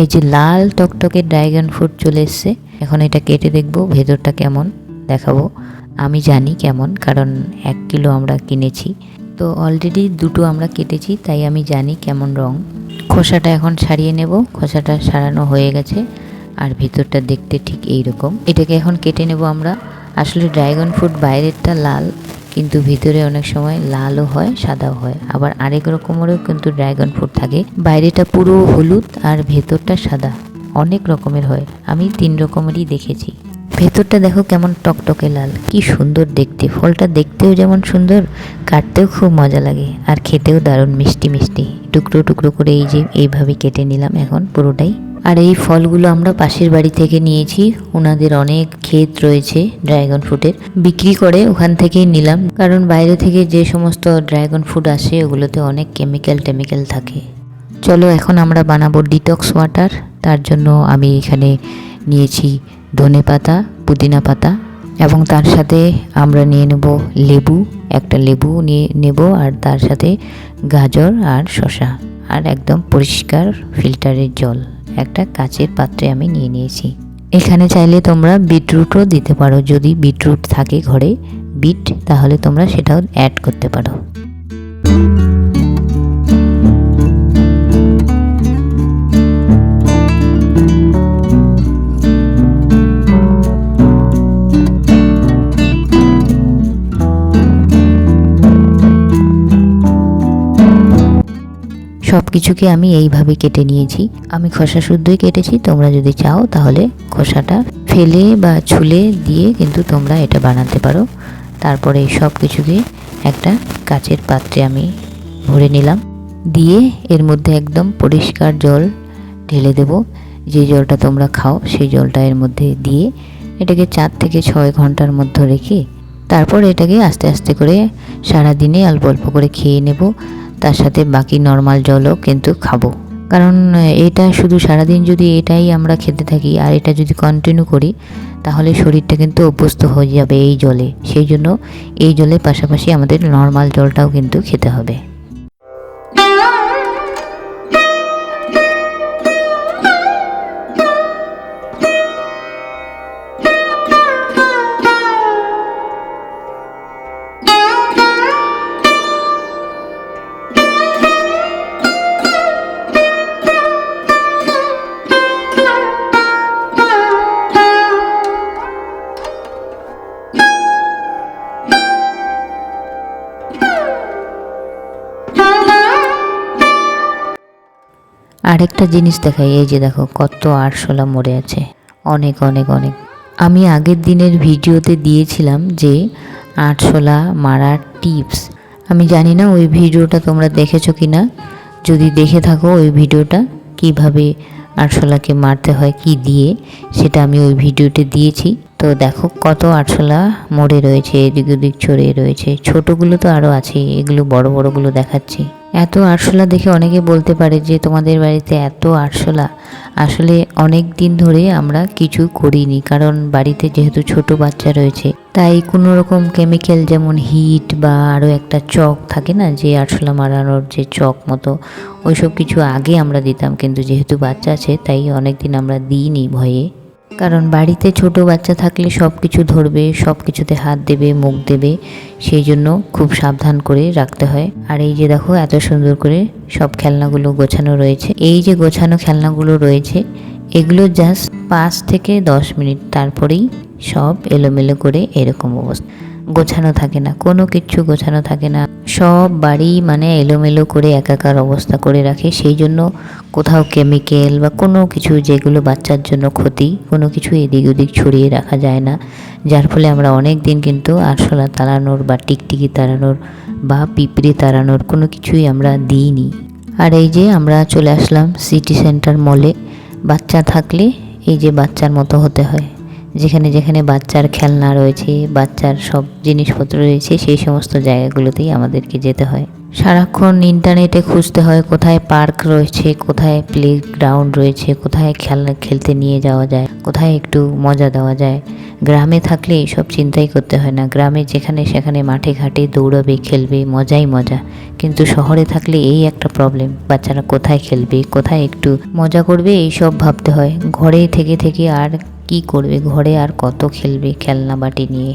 এই যে লাল টকটকে ড্রাগন ফ্রুট চলে এসছে, এখন এটা কেটে দেখব, ভেতরটা কেমন দেখাবো। আমি জানি কেমন, কারণ এক কিলো আমরা কিনেছি। তো অলরেডি দুটো আমরা কেটেছি, তাই আমি জানি কেমন রং। খোসাটা এখন ছাড়িয়ে নেব, খোসাটা সারানো হয়ে গেছে, আর ভিতরটা দেখতে ঠিক এই রকম এটাকে এখন কেটে নেব আমরা। আসলে ড্রাগন ফ্রুট বাইরেরটা লাল কিন্তু ভিতরে অনেক সময় লালও হয়, সাদাও হয়। আবার আরেক রকমেরও কিন্তু ড্রাগন ফ্রুট থাকে। বাইরেটা পুরো হলুদ আর ভেতরটা সাদা। অনেক রকমের হয়। আমি তিন রকমেরই দেখেছি। ভেতরটা দেখো কেমন টকটকে লাল। কি সুন্দর দেখতে। ফলটা দেখতেও যেমন সুন্দর, কাটতেও খুব মজা লাগে। আর খেতেও দারুণ মিষ্টি মিষ্টি। টুকরো টুকরো করে এই যে এইভাবে কেটে নিলাম এখন, পুরোটাই। আর এই ফলগুলো আমরা পাশের বাড়ি থেকে নিয়েছি। ওনাদের অনেক ক্ষেত রয়েছে ড্রাগন ফ্রুটের। বিক্রি করে ওখান থেকেই নিলাম। কারণ বাইরে থেকে যে সমস্ত ড্রাগন ফ্রুট আসে, ওগুলোতে অনেক কেমিক্যাল টেমিক্যাল থাকে। চলো এখন আমরা বানাবো ডিটক্স ওয়াটার। তার জন্য আমি এখানে নিয়েছি ধনে পাতা, পুদিনা পাতা এবং তার সাথে আমরা নিয়ে নেব লেবু। একটা লেবু নিয়ে নেব আর তার সাথে গাজর আর শসা। আর একদম পরিষ্কার ফিল্টারের জল। একটা কাচের পাত্রে আমি নিয়ে নিয়েছি। এখানে চাইলে তোমরা বিটরুটও দিতে পারো। যদি বিটরুট থাকে ঘরে, বিট, তাহলে তোমরা সেটাও অ্যাড করতে পারো। সব কিছুকে আমি এইভাবে কেটে নিয়েছি। আমি খোসা শুদ্ধই কেটেছি, তোমরা যদি চাও তাহলে খোসাটা ফেলে বা ছুলে দিয়ে কিন্তু তোমরা এটা বানাতে পারো। তারপরে সব কিছুকে একটা কাচের পাত্রে আমি ভরে নিলাম। দিয়ে এর মধ্যে একদম পরিষ্কার জল ঢেলে দেব। যে জলটা তোমরা খাও সেই জলটা এর মধ্যে দিয়ে এটাকে চার থেকে ছয় ঘণ্টার মধ্যে রেখে তারপর এটাকে আস্তে আস্তে করে সারা দিনে অল্প অল্প করে খেয়ে নেব। তার সাথে বাকি নর্মাল জলও কিন্তু খাব। কারণ, এটা শুধু সারাদিন যদি এটাই আমরা খেতে থাকি আর এটা যদি কন্টিনিউ করি, তাহলে শরীরটা কিন্তু অভ্যস্ত হয়ে যাবে এই জলে। সেই জন্য এই জলের পাশাপাশি আমাদের নর্মাল জলটাও কিন্তু খেতে হবে। আরেকটা জিনিস দেখাই, এই যে দেখো কত আরশোলা মরে আছে। অনেক অনেক অনেক। আমি আগের দিনের ভিডিওতে দিয়েছিলাম যে আরশোলা মারার টিপস। আমি জানি না ওই ভিডিওটা তোমরা দেখেছ কি না যদি দেখে থাকো ওই ভিডিওটা, কীভাবে আরশোলাকে মারতে হয়, কি দিয়ে, সেটা আমি ওই ভিডিওতে দিয়েছি। তো দেখো কত আরশোলা মরে রয়েছে, এদিক ওদিক ছড়িয়ে রয়েছে। ছোটোগুলো তো আরও আছে এগুলো বড় বড়গুলো দেখাচ্ছি। এত আরশোলা দেখে অনেকে বলতে পারে যে তোমাদের বাড়িতে এত আরশোলা। আসলে অনেক দিন ধরে আমরা কিছু করিনি, কারণ বাড়িতে যেহেতু ছোট বাচ্চা রয়েছে, তাই কোনো রকম কেমিক্যাল যেমন হিট বা আরও একটা চক থাকে না, যে আরশোলা মারানোর যে চক মতো, ওইসব কিছু আগে আমরা দিতাম। কিন্তু যেহেতু বাচ্চা আছে, তাই অনেক দিন আমরা দিইনি ভয়ে। কারণ বাড়িতে ছোট বাচ্চা থাকলে সব কিছু ধরবে সব কিছুতে হাত দেবে, মুখ দেবে, সেই জন্য খুব সাবধান করে রাখতে হয়। আর এই যে দেখো, এত সুন্দর করে সব খেলনাগুলো গোছানো রয়েছে। এই যে গোছানো খেলনাগুলো রয়েছে, এগুলো জাস্ট পাঁচ থেকে দশ মিনিট, তারপরেই সব এলোমেলো করে এরকম অবস্থা। গোছানো থাকে না, কোনো কিছু গোছানো থাকে না। সব বাড়ি মানে এলোমেলো করে একাকার অবস্থা করে রাখে, সেই জন্য কোথাও কেমিক্যাল বা কোনো কিছু যেগুলো বাচ্চার জন্য ক্ষতি, কোনো কিছু এদিক ওদিক ছড়িয়ে রাখা যায় না। যার ফলে আমরা অনেক দিন কিন্তু আরশোলা তাড়ানোর বা টিকটিকি তাড়ানোর বা পিঁপড়ে তাড়ানোর কোনো কিছুই আমরা দিইনি। আর এই যে আমরা চলে আসলাম সিটি সেন্টার মলে বাচ্চা থাকলে এই যে বাচ্চার মতো হতে হয়। যেখানে যেখানে বাচ্চার খেলনা রয়েছে, বাচ্চার সব জিনিসপত্র রয়েছে, সেই সমস্ত জায়গাগুলোতেই আমাদেরকে যেতে হয়। সারাক্ষণ ইন্টারনেটে খুঁজতে হয় কোথায় পার্ক রয়েছে, কোথায় প্লে গ্রাউন্ড রয়েছে, কোথায় খেলনা খেলতে নিয়ে যাওয়া যায়, কোথায় একটু মজা দেওয়া যায়। গ্রামে থাকলে এইসব চিন্তাই করতে হয় না। গ্রামে যেখানে সেখানে মাঠে ঘাটে দৌড়াবে, খেলবে, মজাই মজা। কিন্তু শহরে থাকলে এই একটা প্রবলেম বাচ্চারা কোথায় খেলবে, কোথায় একটু মজা করবে এই সব ভাবতে হয়। ঘরে থেকে থেকে আর কি করবে? ঘরে আর কত খেলবে খেলনা বাটি নিয়ে?